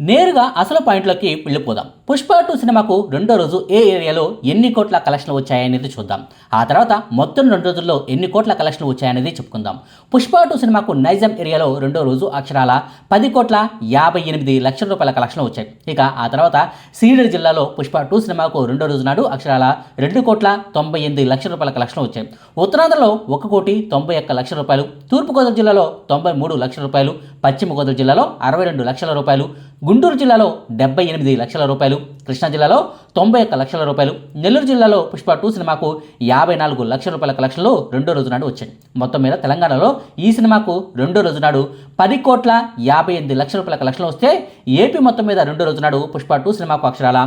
నేరుగా అసలు పాయింట్లోకి వెళ్ళిపోదాం. పుష్ప టూ సినిమాకు రెండో రోజు ఏ ఏరియాలో ఎన్ని కోట్ల కలెక్షన్లు వచ్చాయనేది చూద్దాం. ఆ తర్వాత మొత్తం రెండు రోజుల్లో ఎన్ని కోట్ల కలెక్షన్లు వచ్చాయనేది చెప్పుకుందాం. పుష్ప టూ సినిమాకు నైజాం ఏరియాలో రెండో రోజు అక్షరాల పది కోట్ల యాభై ఎనిమిది లక్షల రూపాయల కలెక్షన్లు వచ్చాయి. ఇక ఆ తర్వాత సీడెడ్ జిల్లాలో పుష్ప టూ సినిమాకు రెండో రోజు నాడు అక్షరాల రెండు కోట్ల తొంభై ఎనిమిది లక్షల రూపాయల కలెక్షన్లు వచ్చాయి. ఉత్తరాంధ్రలో ఒక కోటి తొంభై ఒక్క లక్షల రూపాయలు తూర్పుగోదావరి జిల్లాలో తొంభై మూడు లక్షల రూపాయలు పశ్చిమ గోదావరి జిల్లాలో అరవై రెండు లక్షల రూపాయలు గుంటూరు జిల్లాలో డెబ్బై ఎనిమిది లక్షల రూపాయలు కృష్ణా జిల్లాలో తొంభై ఒక్క లక్షల రూపాయలు. నెల్లూరు జిల్లాలో పుష్ప టూ సినిమాకు యాభై నాలుగు లక్షల రూపాయల కలెక్షన్లు రెండో రోజు నాడు వచ్చాయి. మొత్తం మీద తెలంగాణలో ఈ సినిమాకు రెండో రోజు నాడు పది కోట్ల యాభై ఎనిమిది లక్షల రూపాయల కలెక్షన్లు వస్తే ఏపీ మొత్తం మీద రెండో రోజు నాడు పుష్ప టూ సినిమాకు అక్షరాల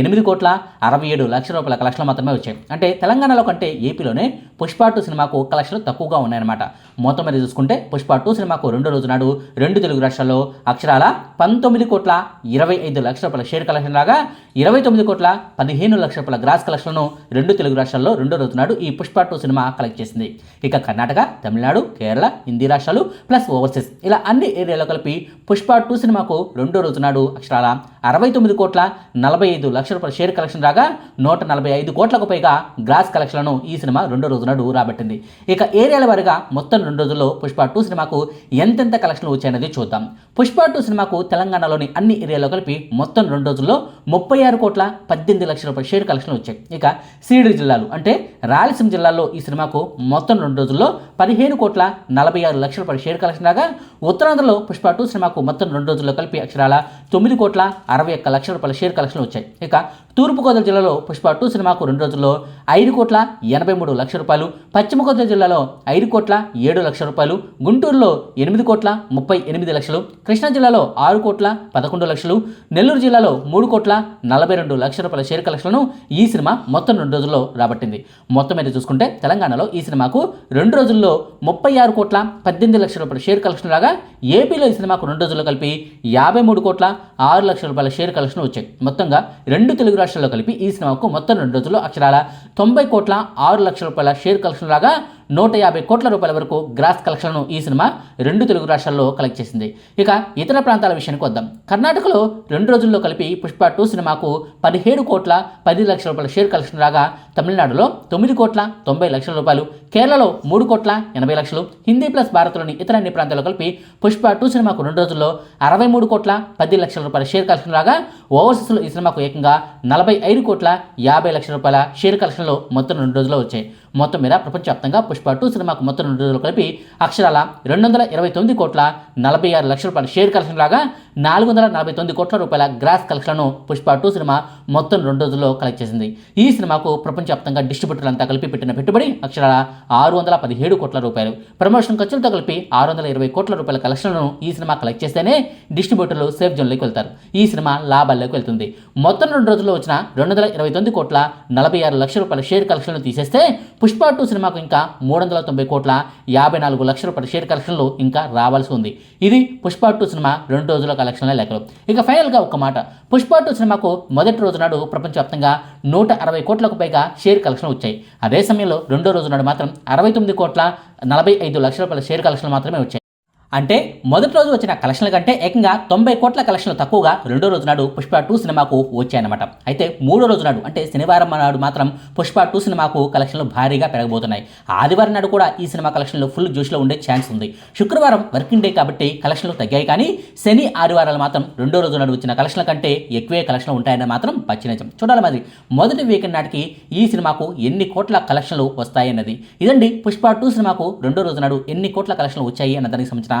ఎనిమిది కోట్ల అరవై ఏడు లక్షల రూపాయల కలెక్షన్లు మాత్రమే వచ్చాయి. అంటే తెలంగాణలో కంటే ఏపీలోనే పుష్ప టూ సినిమాకు కలెక్షన్లు తక్కువగా ఉన్నాయన్నమాట. మొత్తం మీద చూసుకుంటే పుష్ప టూ సినిమాకు రెండో రోజు నాడు రెండు తెలుగు రాష్ట్రాల్లో అక్షరాల పంతొమ్మిది కోట్ల ఇరవై ఐదు లక్షల రూపాయల షేర్ కలెక్షన్ లాగా ఇరవై తొమ్మిది కోట్ల పదిహేను లక్షల గ్రాస్ కలెక్షన్లను రెండు తెలుగు రాష్ట్రాల్లో రెండో రోజు నాడు ఈ పుష్ప టూ సినిమా కలెక్ట్ చేసింది. ఇక కర్ణాటక తమిళనాడు కేరళ హిందీ రాష్ట్రాలు ప్లస్ ఓవర్సీస్ ఇలా అన్ని ఏరియాలో కలిపి పుష్ప టూ సినిమాకు రెండో రోజు నాడు అక్షరాల అరవై తొమ్మిది కోట్ల నలభై ఐదు లక్షల రూపాయల షేర్ కలెక్షన్ రాగా నూట నలభై ఐదు కోట్లకు పైగా గ్రాస్ కలెక్షన్లను ఈ సినిమా రెండో రోజు నాడు రాబట్టింది. ఇక ఏరియాల వారిగా మొత్తం రెండు రోజుల్లో పుష్ప టూ సినిమాకు ఎంతెంత కలెక్షన్లు వచ్చాయనేది చూద్దాం. పుష్ప టూ సినిమాకు తెలంగాణలోని అన్ని ఏరియాలో కలిపి మొత్తం రెండు రోజుల్లో ముప్పై ఆరు కోట్ల పద్దెనిమిది లక్షల రూపాయల షేర్ కలెక్షన్లు వచ్చాయి. ఇక సీడు జిల్లాలు అంటే రాయలసీమ జిల్లాలో ఈ సినిమాకు మొత్తం రెండు రోజుల్లో పదిహేను కోట్ల నలభై ఆరు లక్షల రూపాయల షేర్ కలెక్షన్ రాగా ఉత్తరాంధ్రలో పుష్ప టూ సినిమాకు మొత్తం రెండు రోజుల్లో కలిపి అక్షరాల తొమ్మిది కోట్ల అరవై ఒక్క లక్షల రూపాయల షేర్ కలెక్షన్లు వచ్చాయి. ఇక తూర్పుగోదావరి జిల్లాలో పుష్ప టూ సినిమాకు రెండు రోజుల్లో ఐదు కోట్ల ఎనభై మూడు లక్షల రూపాయలు పశ్చిమ గోదావరి జిల్లాలో ఐదు కోట్ల ఏడు లక్షల రూపాయలు గుంటూరులో ఎనిమిది కోట్ల ముప్పై ఎనిమిది లక్షలు కృష్ణా జిల్లాలో ఆరు కోట్ల పదకొండు లక్షలు నెల్లూరు జిల్లాలో మూడు కోట్ల నలభై రెండు లక్షల రూపాయల షేర్ కలెక్షన్లను ఈ సినిమా మొత్తం రెండు రోజుల్లో రాబట్టింది. మొత్తం మీద చూసుకుంటే తెలంగాణలో ఈ సినిమాకు రెండు రోజుల్లో ముప్పై ఆరు కోట్ల పద్దెనిమిది లక్షల రూపాయల షేర్ కలెక్షన్ రాగా ఏపీలో ఈ సినిమాకు రెండు రోజుల్లో కలిపి యాభై మూడు కోట్ల ఆరు లక్షల రూపాయల షేర్ కలెక్షన్ వచ్చాయి. మొత్తంగా రెండు తెలుగు రాష్ట్రాల్లో కలిపి ఈ సినిమాకు మొత్తం రెండు రోజుల్లో అక్షరాల తొంభై కోట్ల ఆరు లక్షల రూపాయల షేర్ కలెక్షన్ రాగా నూట యాభై కోట్ల రూపాయల వరకు గ్రాస్ కలెక్షన్ను ఈ సినిమా రెండు తెలుగు రాష్ట్రాల్లో కలెక్ట్ చేసింది. ఇక ఇతర ప్రాంతాల విషయానికి వద్దాం. కర్ణాటకలో రెండు రోజుల్లో కలిపి పుష్ప టూ సినిమాకు పదిహేడు కోట్ల పది లక్షల రూపాయల షేర్ కలెక్షన్ రాగా తమిళనాడులో తొమ్మిది కోట్ల తొంభై లక్షల రూపాయలు కేరళలో మూడు కోట్ల ఎనభై లక్షలు హిందీ ప్లస్ భారత్లోని ఇతర అన్ని ప్రాంతాల్లో కలిపి పుష్ప టూ సినిమాకు రెండు రోజుల్లో అరవై మూడు కోట్ల పది లక్షల రూపాయల షేర్ కలెక్షన్ రాగా ఓవర్సీస్లో ఈ సినిమాకు ఏకంగా నలభై ఐదు కోట్ల యాభై లక్షల రూపాయల షేర్ కలెక్షన్లు మొత్తం రెండు రోజుల్లో వచ్చాయి. మొత్తం మీద ప్రపంచవ్యాప్తంగా పుష్ప టూ సినిమాకు మొత్తం రెండు రోజులు కలిపి అక్షరాల రెండు వందల ఇరవై తొమ్మిది కోట్ల నలభై ఆరు లక్షల రూపాయల షేర్ కలెక్షన్ లాగా నాలుగు వందల నలభై తొమ్మిది కోట్ల రూపాయల గ్రాస్ కలెక్షన్ను పుష్ప టూ సినిమా మొత్తం రెండు రోజుల్లో కలెక్ట్ చేసింది. ఈ సినిమాకు ప్రపంచవ్యాప్తంగా డిస్ట్రిబ్యూటర్లు అంతా కలిపి పెట్టిన పెట్టుబడి అక్షరాల ఆరు వందల పదిహేడు కోట్ల రూపాయలు. ప్రమోషన్ ఖర్చులతో కలిపి ఆరు వందల ఇరవై కోట్ల రూపాయల కలెక్షన్లను ఈ సినిమా కలెక్ట్ చేస్తేనే డిస్ట్రిబ్యూటర్లు సేఫ్ జోన్లోకి వెళ్తారు. ఈ సినిమా లాభాల్లోకి వెళ్తుంది. మొత్తం రెండు రోజుల్లో వచ్చిన రెండు వందల ఇరవై తొమ్మిది కోట్ల నలభై ఆరు లక్షల రూపాయల షేర్ కలెక్షన్లు తీసేస్తే పుష్ప టూ సినిమాకు ఇంకా మూడు వందల తొంభై కోట్ల యాభై నాలుగు లక్షల రూపాయల షేర్ కలెక్షన్లు ఇంకా రావాల్సి ఉంది. ఇది పుష్ప టూ సినిమా రెండు రోజుల కలెక్షన్ల లెక్కలు. ఇక ఫైనల్గా ఒక మాట. పుష్ప టూ సినిమాకు మొదటి రోజు నాడు ప్రపంచవ్యాప్తంగా నూట అరవై కోట్లకు పైగా షేర్ కలెక్షన్ వచ్చాయి. అదే సమయంలో రెండో రోజు నాడు మాత్రం అరవై తొమ్మిది కోట్ల నలభై ఐదు లక్షల రూపాయల షేర్ కలెక్షన్లు మాత్రమే వచ్చాయి. అంటే మొదటి రోజు వచ్చిన కలెక్షన్ల కంటే ఏకంగా తొంభై కోట్ల కలెక్షన్లు తక్కువగా రెండో రోజు నాడు పుష్ప టూ సినిమాకు వచ్చాయన్నమాట. అయితే మూడో రోజు నాడు అంటే శనివారం నాడు మాత్రం పుష్ప టూ సినిమాకు కలెక్షన్లు భారీగా పెరగబోతున్నాయి. ఆదివారం నాడు కూడా ఈ సినిమా కలెక్షన్లు ఫుల్ జ్యూస్లో ఉండే ఛాన్స్ ఉంది. శుక్రవారం వర్కింగ్ డే కాబట్టి కలెక్షన్లు తగ్గాయి కానీ శని ఆదివారాలు మాత్రం రెండో రోజు నాడు వచ్చిన కలెక్షన్ల కంటే ఎక్కువే కలెక్షన్లు ఉంటాయని మాత్రం పచ్చినిజం. చూడాలి మరి మొదటి వీకెండ్ నాటికి ఈ సినిమాకు ఎన్ని కోట్ల కలెక్షన్లు వస్తాయన్నది. ఇదండి పుష్ప టూ సినిమాకు రెండో రోజు నాడు ఎన్ని కోట్ల కలెక్షన్లు వచ్చాయి అన్న దానికి సంబంధించిన